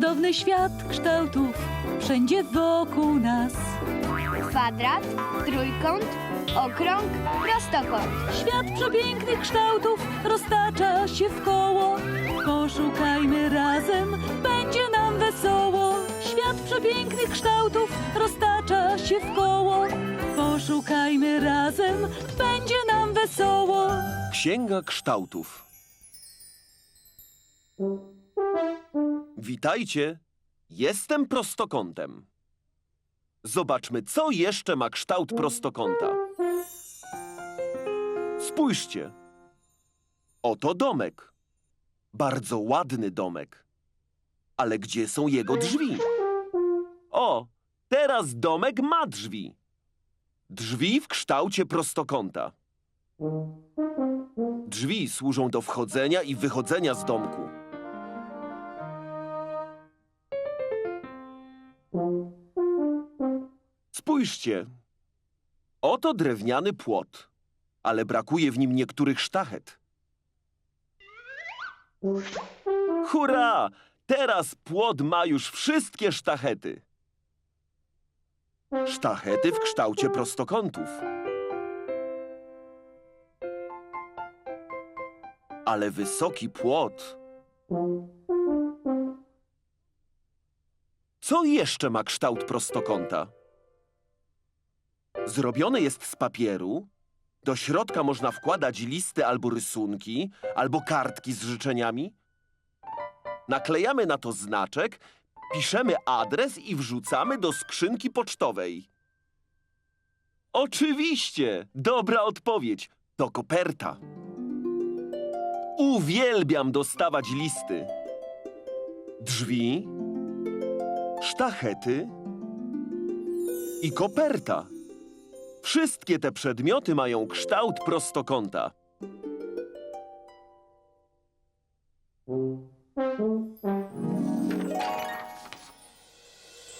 Cudowny świat kształtów wszędzie wokół nas. Kwadrat, trójkąt, okrąg, prostokąt. Świat przepięknych kształtów roztacza się w koło. Poszukajmy razem, będzie nam wesoło. Świat przepięknych kształtów roztacza się w koło. Poszukajmy razem, będzie nam wesoło. Księga kształtów. Witajcie, jestem prostokątem. Zobaczmy, co jeszcze ma kształt prostokąta. Spójrzcie. Oto domek. Bardzo ładny domek. Ale gdzie są jego drzwi? O, teraz domek ma drzwi. Drzwi w kształcie prostokąta. Drzwi służą do wchodzenia i wychodzenia z domku. Spójrzcie. Oto drewniany płot, ale brakuje w nim niektórych sztachet. Hurra! Teraz płot ma już wszystkie sztachety. Sztachety w kształcie prostokątów. ale wysoki płot. Co jeszcze ma kształt prostokąta? Zrobione jest z papieru. Do środka można wkładać listy albo rysunki, albo kartki z życzeniami. Naklejamy na to znaczek, piszemy adres i wrzucamy do skrzynki pocztowej. Oczywiście! Dobra odpowiedź. To koperta. Uwielbiam dostawać listy. Drzwi, sztachety i koperta. Wszystkie te przedmioty mają kształt prostokąta.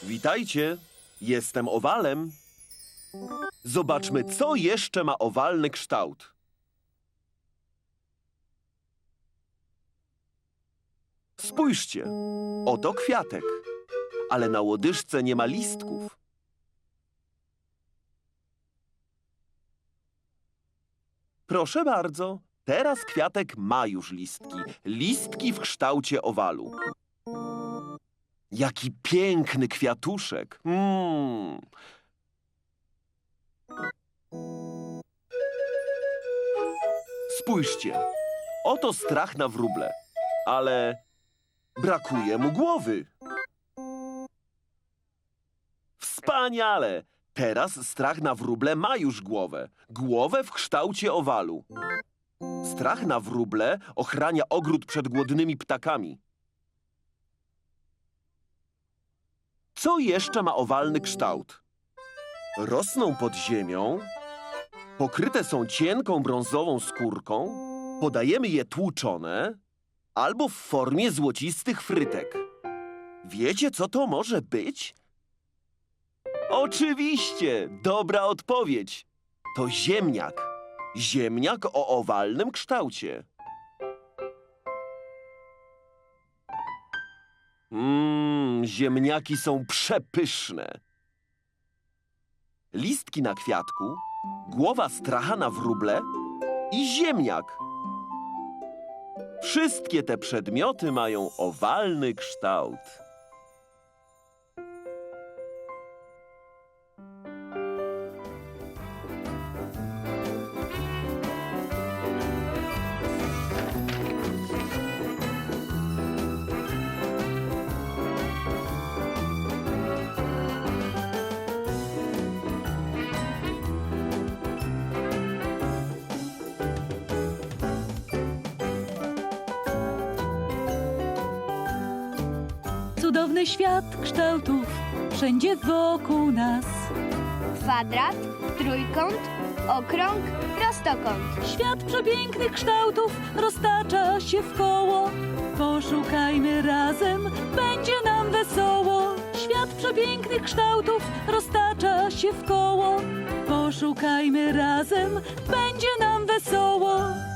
Witajcie, jestem owalem. Zobaczmy, co jeszcze ma owalny kształt. Spójrzcie, oto kwiatek, ale na łodyżce nie ma listków. Proszę bardzo, teraz kwiatek ma już listki. Listki w kształcie owalu. Jaki piękny kwiatuszek. Mm. Spójrzcie, oto strach na wróble, ale brakuje mu głowy. Wspaniale! Teraz strach na wróble ma już głowę. Głowę w kształcie owalu. Strach na wróble ochrania ogród przed głodnymi ptakami. Co jeszcze ma owalny kształt? Rosną pod ziemią, pokryte są cienką brązową skórką, podajemy je tłuczone albo w formie złocistych frytek. Wiecie, co to może być? Oczywiście! Dobra odpowiedź. To ziemniak. Ziemniak o owalnym kształcie. Mmm, ziemniaki są przepyszne. Listki na kwiatku, głowa stracha na wróble i ziemniak. Wszystkie te przedmioty mają owalny kształt. Cudowny świat kształtów wszędzie wokół nas. Kwadrat, trójkąt, okrąg, prostokąt. Świat przepięknych kształtów roztacza się w koło. Poszukajmy razem, będzie nam wesoło. Świat przepięknych kształtów roztacza się w koło. Poszukajmy razem, będzie nam wesoło.